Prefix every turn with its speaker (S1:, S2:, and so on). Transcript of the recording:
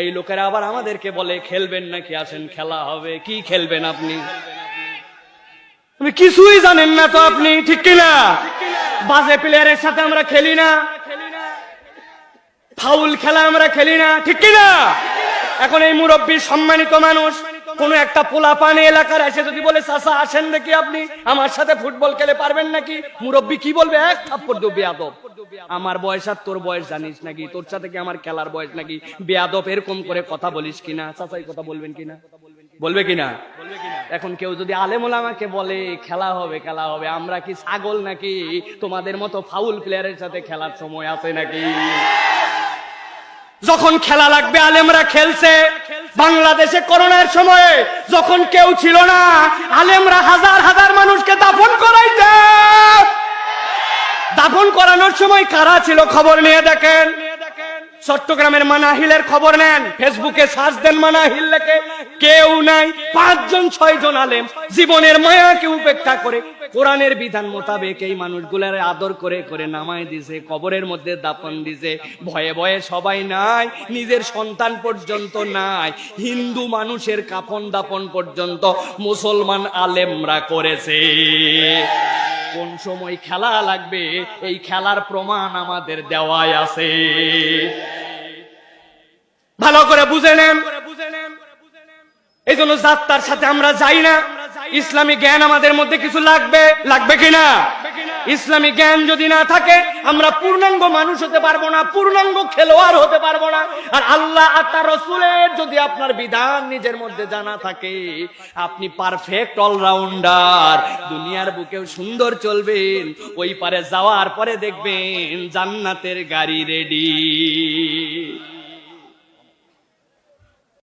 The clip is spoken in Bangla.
S1: এই লোকেরা আবার আমাদেরকে বলে, খেলবেন নাকি? আসেন খেলা হবে। কি খেলবেন আপনি? কিছুই জানেন না তো আপনি, ঠিক কিনা? বাজে প্লেয়ারের সাথে আমরা খেলি না। ফাউল খেলা আমরা খেলি না, ঠিক কিনা? এখন এই মুরব্বী সম্মানিত মানুষ কোন একটা পোলা পানি এলাকার এসে যদি বলে চাষা আসেন নাকি আপনি? আমার সাথে ফুটবল খেলে পারবেন নাকি? মুরব্বী কি বলবে? এক থাপ্পড় দেবো, বেয়াদব। আমার বয়স আর তোর বয়স জানিস নাকি? তোর সাথে কি আমার খেলার বয়স নাকি? বেয়াদব, এরকম করে কথা বলিস কিনা চাচাই কথা বলবেন কিনা বলবে কিনা এখন কেউ যদি আলেমুল আমাকে বলে, খেলা হবে খেলা হবে, আমরা কি ছাগল নাকি? তোমাদের মতো ফাউল প্লেয়ারের সাথে খেলার সময় আছে নাকি? যখন খেলা লাগবে, আলেমরা খেলছে। বাংলাদেশে করোনার সময়ে যখন কেউ ছিল না, আলেমরা হাজার হাজার মানুষকে দাফন করাইতে। দাফন করানোর সময় কারা ছিল? খবর নিয়ে দেখেন। চট্টগ্রামের মানাহিলের খবর নেন। ফেসবুকে সার্চ দেন মানাহিল লেখে, কেউ নাই, পাঁচজন, ছয়জন আলেম। জীবনের মায়াকে উপেক্ষা করে? কোরআনের বিধান মোতাবেক এই মানুষগুলার আদর করে করে নামায় দিছে, কবরের মধ্যে দাপন দিছে। ভয়ে ভয়ে সবাই নাই, নিজের সন্তান পর্যন্ত নাই। হিন্দু মানুষের কাফন দাপন পর্যন্ত মুসলমান আলেমরা করেছে। কোন সময় খেলা লাগবে, এই খেলার প্রমাণ আমাদের দেওয়ায় আছে। ভালো করে বুঝে নেন। এই জন্য যাত্রার সাথে আমরা যাই না। ইসলামী জ্ঞান আমাদের মধ্যে কিছু লাগবে। লাগবে কিনা ইসলামী জ্ঞান যদি না থাকে, আমরা পূর্ণাঙ্গ মানুষ হতে পারব না, পূর্ণাঙ্গ খেলোয়াড় হতে পারব না। আর আল্লাহ রসুলের যদি আপনার বিধান নিজের মধ্যে জানা থাকে, আপনি পারফেক্ট অলরাউন্ডার দুনিয়ার বুকেও সুন্দর চলবেন, ওই পারে যাওয়ার পরে দেখবেন জান্নাতের গাড়ি রেডি